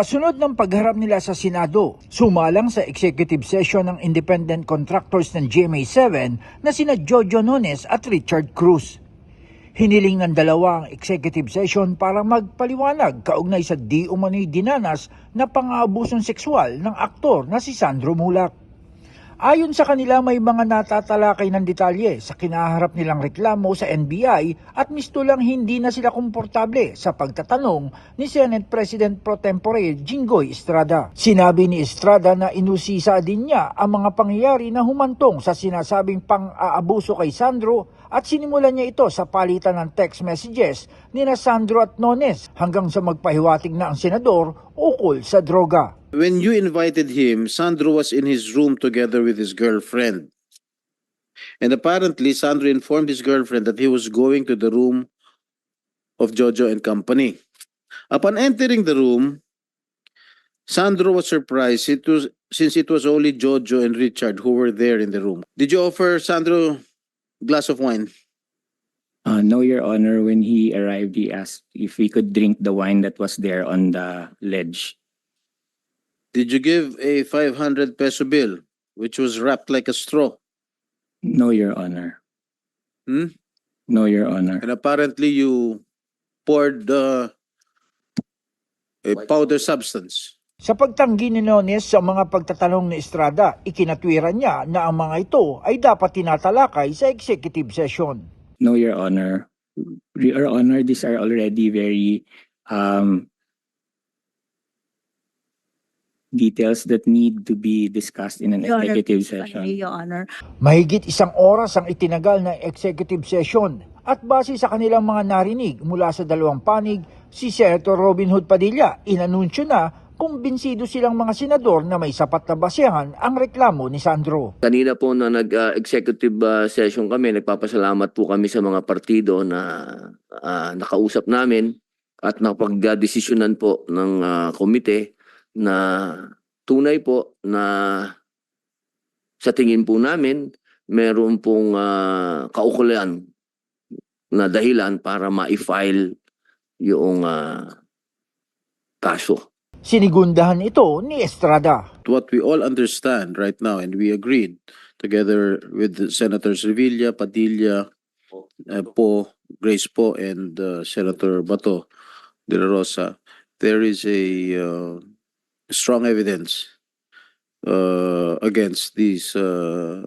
Kasunod ng pagharap nila sa Senado, sumalang sa executive session ng independent contractors ng GMA7 na sina Jojo Nones at Richard Cruz. Hiniling ng dalawa ang executive session para magpaliwanag kaugnay sa di umano'y dinanas na pang-aabusong sexual ng aktor na si Sandro Mulak. Ayon sa kanila may mga natatalakay ng detalye sa kinaharap nilang reklamo sa NBI at misto lang hindi na sila komportable sa pagtatanong ni Senate President Pro Tempore Jinggoy Estrada. Sinabi ni Estrada na inusisa din niya ang mga pangyayari na humantong sa sinasabing pang-aabuso kay Sandro at sinimulan niya ito sa palitan ng text messages ni na Sandro at Nones hanggang sa magpahiwatig na ang senador ukol sa droga. When you invited him, Sandro was in his room together with his girlfriend. And apparently, Sandro informed his girlfriend that he was going to the room of Jojo and company. Upon entering the room, Sandro was surprised it was, since it was only Jojo and Richard who were there in the room. Did you offer Sandro glass of wine? Uh, no, Your Honor, when he arrived, he asked if we could drink the wine that was there on the ledge. Did you give a 500 peso bill, which was wrapped like a straw? No, Your Honor. Hmm? No, Your Honor. And apparently you poured uh, a powder substance. Sa pagtanggi ni Nones sa mga pagtatanong ni Estrada, ikinatwiran niya na ang mga ito ay dapat tinatalakay sa executive session. No, Your Honor. Your Honor, these are already very um, details that need to be discussed in an Your Honor, executive session. Your Honor. Mahigit isang oras ang itinagal ng executive session at base sa kanilang mga narinig mula sa dalawang panig, si Senator Robin Hood Padilla inanunsyo na kumbinsido silang mga senador na may sapat na basehan ang reklamo ni Sandro. Kanina po na nag-executive uh, session kami, nagpapasalamat po kami sa mga partido na uh, nakausap namin at nakapag-desisyonan po ng uh, komite na tunay po na sa tingin po namin meron pong uh, kaukulan na dahilan para ma-file yung uh, kaso. Sinigundahan ito ni Estrada. What we all understand right now, and we agreed together with Senators Revilla, Padilla, uh, Po, Grace Po, and uh, Senator Bato de la Rosa, there is a uh, strong evidence uh, against these uh,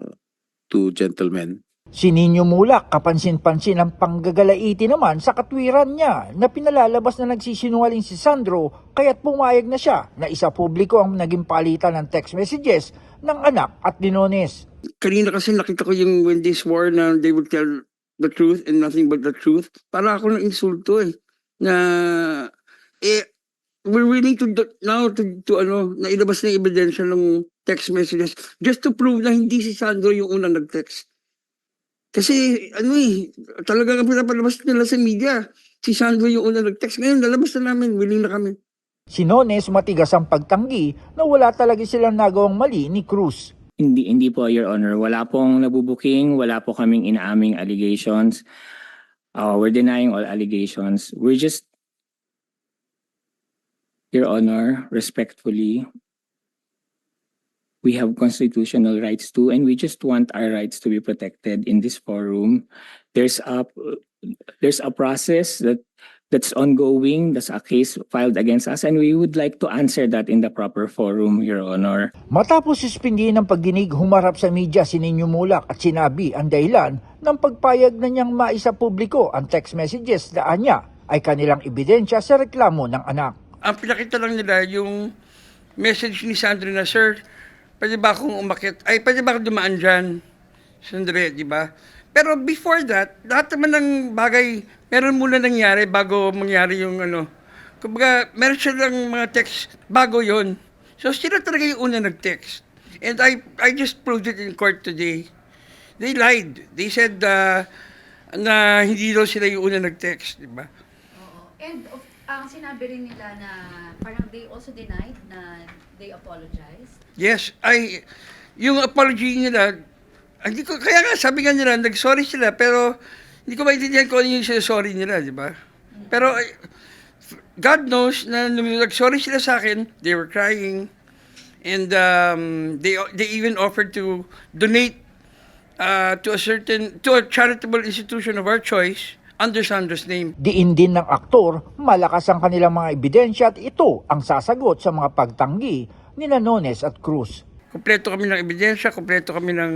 two gentlemen. Si Nino Mulak kapansin-pansin ang panggagalaiti naman sa katwiran niya na pinalalabas na nagsisinungaling si Sandro kaya't pumayag na siya na isa publiko ang naging palitan ng text messages ng anak at dinones. kanina kasi nakita ko yung when they swore na they would tell the truth and nothing but the truth. Para ako na insulto eh. Na, eh, we're willing to, do- now to, to ano, na ilabas na yung ebidensya ng text messages just to prove na hindi si Sandro yung unang nag-text. Kasi, ano eh, talagang pinapalabas nila sa media. Si Sandro yung unang nag-text. Ngayon, lalabas na namin, willing na kami. Si Nones matigas ang pagtanggi na wala talaga silang nagawang mali ni Cruz. Hindi, hindi po, Your Honor. Wala pong nabubuking, wala po kaming inaaming allegations. Uh, we're denying all allegations. We're just, Your Honor, respectfully, we have constitutional rights too, and we just want our rights to be protected in this forum. There's a, there's a process that that's ongoing. That's a case filed against us, and we would like to answer that in the proper forum, Your Honor. Matapos suspindihin ng pagdinig, humarap sa media si Nino Mulak at sinabi ang dahilan ng pagpayag na niyang maisa publiko ang text messages na anya ay kanilang ebidensya sa reklamo ng anak. Ang pinakita lang nila yung message ni Sandro na, Sir, pwede ba akong umakit? Ay, pwede ba akong dumaan dyan? Sandre, di ba? Pero before that, lahat naman ng bagay, meron muna nangyari bago mangyari yung ano. Kumbaga, meron silang mga text bago yon. So, sila talaga yung una nag-text. And I, I just proved it in court today. They lied. They said uh, na hindi daw sila yung una nag-text, di ba? And of, ang sinabi rin nila na parang they also denied na they apologized. Yes, ay yung apology nila, hindi ko kaya nga sabi nga nila nag-sorry sila pero hindi ko maintindihan kung ano yung sorry nila, di ba? Pero ay, f- God knows na nung nag-sorry sila sa akin, they were crying. And um, they they even offered to donate uh, to a certain to a charitable institution of our choice under Sandro's name. Diin din ng aktor, malakas ang kanilang mga ebidensya at ito ang sasagot sa mga pagtanggi ni Nones at Cruz. Kompleto kami ng ebidensya, kompleto kami ng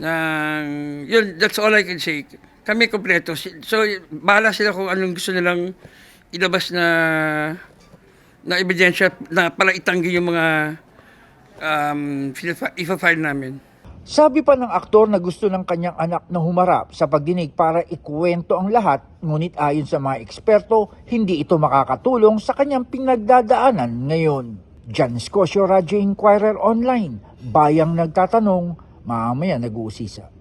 ng yun, that's all I can say. Kami kompleto. So, bahala sila kung anong gusto nilang ilabas na na ebidensya na pala itanggi yung mga um, ifa-file namin. Sabi pa ng aktor na gusto ng kanyang anak na humarap sa pagdinig para ikuwento ang lahat, ngunit ayon sa mga eksperto, hindi ito makakatulong sa kanyang pinagdadaanan ngayon. Jan Scotia Radyo Inquirer Online, bayang nagtatanong, mamaya nag-uusisa.